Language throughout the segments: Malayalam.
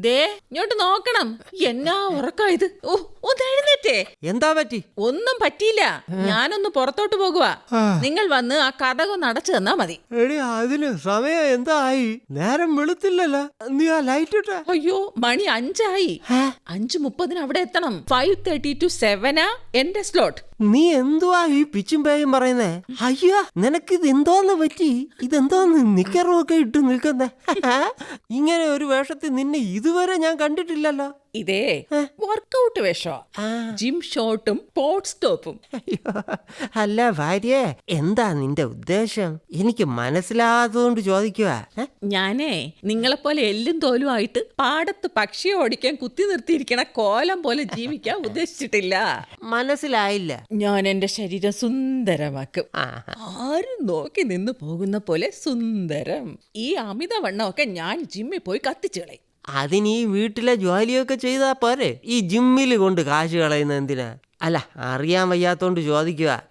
ദേ ഇങ്ങോട്ട് നോക്കണം. എന്നാ ഉറക്കാ ഇത്? ഓ ഒന്ന് എന്താ പറ്റി? ഒന്നും പറ്റിയില്ല. ഞാനൊന്ന് പുറത്തോട്ട് പോകുവാ. നിങ്ങൾ വന്ന് ആ കഥകൊന്ന് അടച്ചു തന്നാ മതി. എടി അതിന് സമയം എന്താ ആയി നേരം വെളുത്തില്ലല്ലോ. നീ ആ ലൈറ്റ് ഇട്ട. അയ്യോ മണി അഞ്ചായി. അഞ്ചു മുപ്പതിന് അവിടെ എത്തണം. ഫൈവ് തേർട്ടി ടു സെവനാ എന്റെ സ്ലോട്ട്. നീ എന്തുവാ ഈ പിച്ചും പേയും പറയുന്നേ? അയ്യോ നിനക്ക് ഇത് എന്തോന്ന് പറ്റി? ഇതെന്തോന്ന് നിക്കറും ഒക്കെ ഇട്ട് നിൽക്കുന്നേ? ഇങ്ങനെ ഒരു വേഷത്തിൽ നിന്നെ ഇതുവരെ ഞാൻ കണ്ടിട്ടില്ലല്ലോ. ഇതേ വർക്കൗട്ട് വേഷോ ജിം ഷോട്ടും സ്പോർട്സ് ടോപ്പും അയ്യോ അല്ല ഭാര്യ എന്താ നിന്റെ ഉദ്ദേശം? എനിക്ക് മനസ്സിലാകാത്തതുകൊണ്ട് ചോദിക്കുക ഞാനേ നിങ്ങളെപ്പോലെ എല്ലും തോലും ആയിട്ട് പാടത്ത് പക്ഷിയെ ഓടിക്കാൻ കുത്തി നിർത്തിയിരിക്കണ കോലം പോലെ ജീവിക്കാൻ ഉദ്ദേശിച്ചിട്ടില്ല. മനസ്സിലായില്ല. ഞാൻ എന്റെ ശരീരം സുന്ദരമാക്കും. ആരും നോക്കി നിന്ന് പോകുന്ന പോലെ സുന്ദരം. ഈ അമിതവണ്ണമൊക്കെ ഞാൻ ജിമ്മിൽ പോയി കത്തിച്ചു കളയും. അതിന് ഈ വീട്ടിലെ ജോലിയൊക്കെ ചെയ്താ പോരെ? ഈ ജിമ്മിൽ കൊണ്ട് കാശ് കളയുന്ന എന്തിനാ? അല്ല അറിയാൻ വയ്യാത്തോണ്ട് ചോദിക്കുക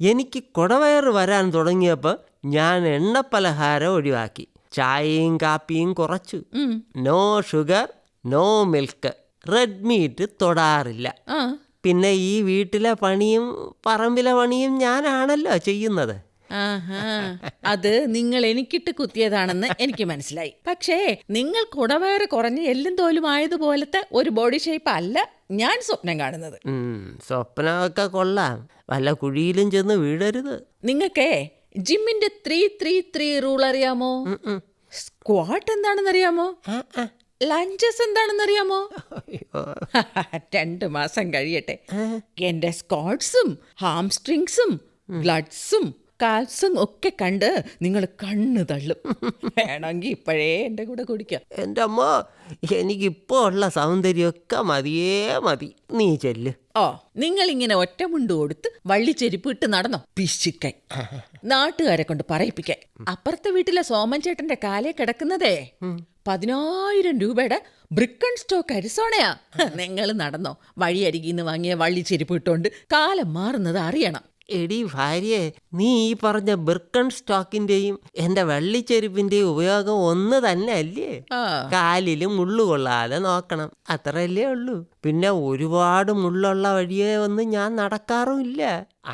എനിക്ക് കുടവയറ് വരാൻ തുടങ്ങിയപ്പോൾ ഞാൻ എണ്ണപ്പലഹാരം ഒഴിവാക്കി. ചായയും കാപ്പിയും കുറച്ചു. No sugar no milk. Red meat തൊടാറില്ല. പിന്നെ ഈ വീട്ടിലെ പണിയും പറമ്പിലെ പണിയും ഞാനാണല്ലോ ചെയ്യുന്നത്. അത് നിങ്ങൾ എനിക്കിട്ട് കുത്തിയതാണെന്ന് എനിക്ക് മനസ്സിലായി. പക്ഷേ നിങ്ങൾ കുടവേറെ കുറഞ്ഞ് എല്ലും തോലും ആയതുപോലത്തെ ഒരു ബോഡി ഷേപ്പ് അല്ല ഞാൻ സ്വപ്നം കാണുന്നത്. സ്വപ്നമൊക്കെ കൊള്ളാം. വല്ല കുഴിയിലും ചെന്ന് വീഴരുത്. നിങ്ങൾക്കേ ജിമ്മിന്റെ ത്രീ ത്രീ ത്രീ റൂൾ അറിയാമോ. സ്ക്വാട്ട് എന്താണെന്നറിയാമോ? ആ, ആ. ലഞ്ചസ് എന്താണെന്നറിയാമോ? അയ്യോ. രണ്ട് മാസം കഴിയട്ടെ. എന്റെ സ്കോട്ട്സും ഹാംസ്ട്രിങ്സും ഗ്ലഡ്സും കാൽസും ഒക്കെ കണ്ട് നിങ്ങൾ കണ്ണ് തള്ളും. വേണമെങ്കിൽ ഇപ്പോഴേ എന്റെ കൂടെ കുടിക്കാം. എന്റെ അമ്മ എനിക്കിപ്പോ ഉള്ള സൗന്ദര്യമൊക്കെ മതിയേ മതി. നീ ചെല്ല്. ഓ നിങ്ങൾ ഇങ്ങനെ ഒറ്റമുണ്ട് കൊടുത്ത് വള്ളിച്ചെരിപ്പ് ഇട്ട് നടന്നോ? പിശുക്കൻ. നാട്ടുകാരെ കൊണ്ട് പറയിപ്പിക്കാൻ. അപ്പുറത്തെ വീട്ടിലെ സോമൻ ചേട്ടന്റെ കാലേ കിടക്കുന്നതേ. പതിനായിരം രൂപയുടെ ബ്രിക്കൺ സ്റ്റോക്ക് അരിസോണയാ. നിങ്ങൾ നടന്നോ? വഴിയരികിന്ന് വാങ്ങിയ വള്ളിച്ചെരിപ്പ് ഇട്ടുകൊണ്ട് കാലം മാറുന്നത് അറിയണം. എടി ഭാര്യയെ നീ ഈ പറഞ്ഞ ബിർക്കൺ സ്റ്റോക്കിന്റെയും എന്റെ വെള്ളിച്ചെരുപ്പിന്റെയും ഉപയോഗം ഒന്ന് തന്നെ അല്ലേ കാലിൽ മുള്ളു കൊള്ളാതെ നോക്കണം. അത്രയല്ലേ ഉള്ളൂ. പിന്നെ ഒരുപാട് മുള്ളുള്ള വഴിയെ ഒന്നും ഞാൻ നടക്കാറുമില്ല.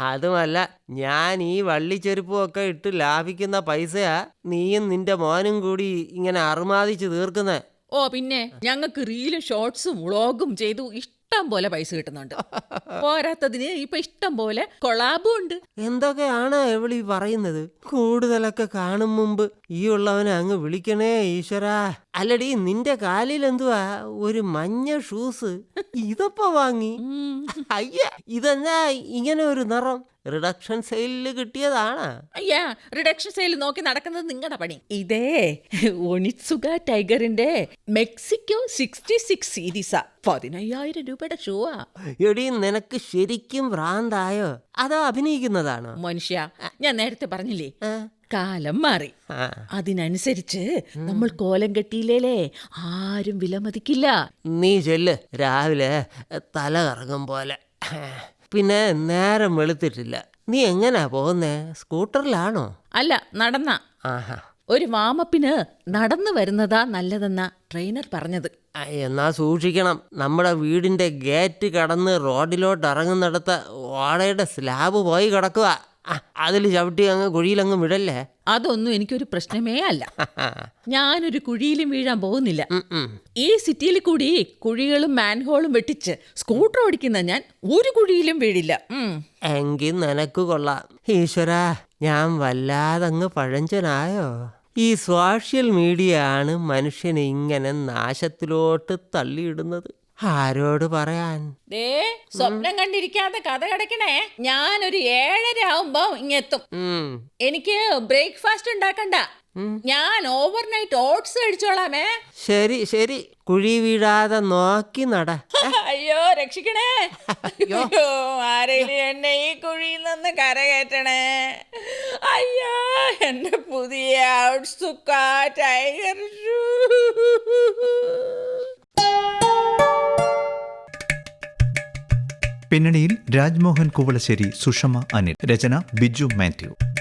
അതുമല്ല ഞാൻ ഈ വള്ളിച്ചെരുപ്പും ഒക്കെ ഇട്ട് ലാഭിക്കുന്ന പൈസയാ നീയും നിന്റെ മോനും കൂടി ഇങ്ങനെ അറുമാദിച്ച് തീർക്കുന്നേ. ഓ പിന്നെ ഞങ്ങൾക്ക് റീലും ഷോർട്സും വ്ളോഗും ചെയ്തു ഇഷ്ടം പോലെ പൈസ കിട്ടുന്നുണ്ട്. പോരാത്തതിന് ഇപ്പൊ ഇഷ്ടം പോലെ കൊളാബും ഉണ്ട്. എന്തൊക്കെയാണ് എവിളി പറയുന്നത്? കൂടുതലൊക്കെ കാണും മുമ്പ് ഈ ഉള്ളവനെ അങ്ങ് വിളിക്കണേ ഈശ്വരാ. അല്ലടി നിന്റെ കാലിൽ എന്തുവാ? ഒരു മഞ്ഞ ഷൂസ്. ഇതപ്പോ വാങ്ങി? അയ്യ ഇതെന്നാ ഇങ്ങനെ ഒരു നിറം? റിഡക്ഷൻ സെയിലിൽ കിട്ടിയതാണ്. അയ്യാ റിഡക്ഷൻ സെയിൽ നോക്കി നടക്കുന്നത് നിങ്ങളുടെ പണി. ഇതേ ഒണിസുഗ ടൈഗറിന്റെ മെക്സിക്കോ സിക്സ്റ്റി സിക്സ് സീരീസാ. പതിനയ്യായിരം രൂപയുടെ ഷൂവാ. എടി നിനക്ക് ശരിക്കും ഭ്രാന്തായോ? അതോ അഭിനയിക്കുന്നതാണോ? മനുഷ്യ ഞാൻ നേരത്തെ പറഞ്ഞില്ലേ? കാലം മാറി. അതിനനുസരിച്ച് നമ്മൾ കോലം കെട്ടിയില്ലേ ആരും വിലമതിക്കില്ല. നീ ചെല്ല് രാവിലെ തല കറങ്ങും പോലെ. പിന്നെ നേരം വെളുത്തിട്ടില്ല. നീ എങ്ങനാ പോകുന്നേ? സ്കൂട്ടറിലാണോ? അല്ല നടന്ന. ആഹാ. ഒരു വാമപ്പിന് നടന്നു വരുന്നതാ നല്ലതെന്ന ട്രെയിനർ പറഞ്ഞത്. ആ, എന്നാ സൂക്ഷിക്കണം. നമ്മുടെ വീടിന്റെ ഗേറ്റ് കടന്ന് റോഡിലോട്ട് ഇറങ്ങുന്നിടത്ത് ഓടയുടെ സ്ലാബ് പോയി കിടക്കുക അതിൽ ചവിട്ടി അങ്ങ് കുഴിയിലങ്ങ് വിടല്ലേ? അതൊന്നും എനിക്കൊരു പ്രശ്നമേ അല്ല. ഞാനൊരു കുഴിയിലും വീഴാൻ പോകുന്നില്ല. ഈ സിറ്റിയിൽ കൂടി കുഴികളും മാൻഹോളും വെട്ടിച്ച് സ്കൂട്ടർ ഓടിക്കുന്ന ഞാൻ ഒരു കുഴിയിലും വീഴില്ല. എങ്കിൽ നിനക്ക് കൊള്ളാം. ഈശ്വര ഞാൻ വല്ലാതെ വല്ലാതങ്ങ് പഴഞ്ചനായോ? ഈ സോഷ്യൽ മീഡിയ ആണ് മനുഷ്യനെ ഇങ്ങനെ നാശത്തിലോട്ട് തള്ളിയിടുന്നത്. ആരോട് പറയാൻ? ദേ സ്വപ്നം കണ്ടിരിക്കാതെ കഥ കിടക്കണേ. ഞാനൊരു ഏഴര ആവുമ്പോ ഇങ്ങെത്തും. എനിക്ക് ബ്രേക്ക്ഫാസ്റ്റ് ഉണ്ടാക്കണ്ട. ഞാൻ ഓവർനൈറ്റ് ഓട്സ് കഴിച്ചോളാമേ. ശരി ശരി. കുഴി വീഴാതെ നോക്കി നട. അയ്യോ രക്ഷിക്കണേ. അയ്യോ. ആരെങ്കിലും എന്നെ ഈ കുഴിയിൽ നിന്ന് കരകയറ്റണേ? അയ്യോ എന്റെ പുതിയ ഔട്ട്സുക്ക ടൈഗർ ഷൂ പിന്നണിയിൽ രാജ്മോഹൻ കുവളശ്ശേരി സുഷമ അനിൽ. രചന ബിജു മാത്യു.